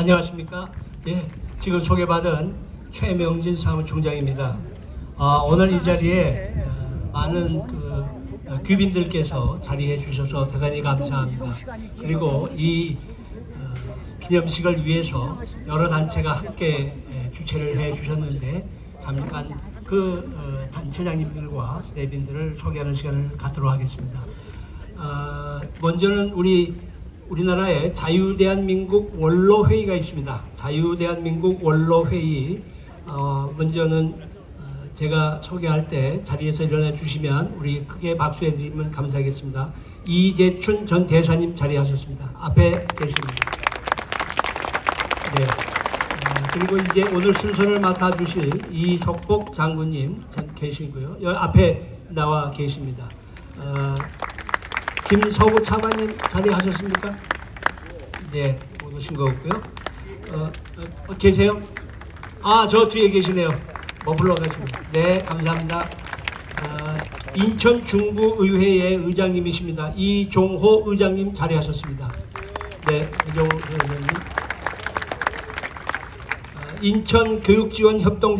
안녕하십니까? 예, 지금 소개받은 최명진 사무총장입니다. 아, 오늘 이 자리에 어, 많은 그 어, 귀빈들께서 자리해 주셔서 대단히 감사합니다. 그리고 이 어, 기념식을 위해서 여러 단체가 함께 예, 주최를 해 주셨는데 잠깐 그 어, 단체장님들과 내빈들을 소개하는 시간을 갖도록 하겠습니다. 어, 먼저는 우리 우리나라의 자유대한민국 원로회의가 있습니다. 자유대한민국 원로회의 어, 먼저는 어, 제가 소개할 때 자리에서 일어나 주시면 우리 크게 박수해 드리면 감사하겠습니다. 이재춘 전 대사님 자리하셨습니다. 앞에 계십니다. 네. 어, 그리고 이제 오늘 순서를 맡아주실 이석복 장군님 전 계시고요. 여기 앞에 나와 계십니다. 어, 김서구 차관님 자리하셨습니까? 네, 못 오신 거 없고요. 어, 어, 계세요? 아, 저 뒤에 계시네요. 머플러 가십니다. 네, 감사합니다. 어, 인천 중부의회의 의장님이십니다. 이종호 의장님 자리하셨습니다. 네, 이종호 의장님. 어, 인천 교육지원 협동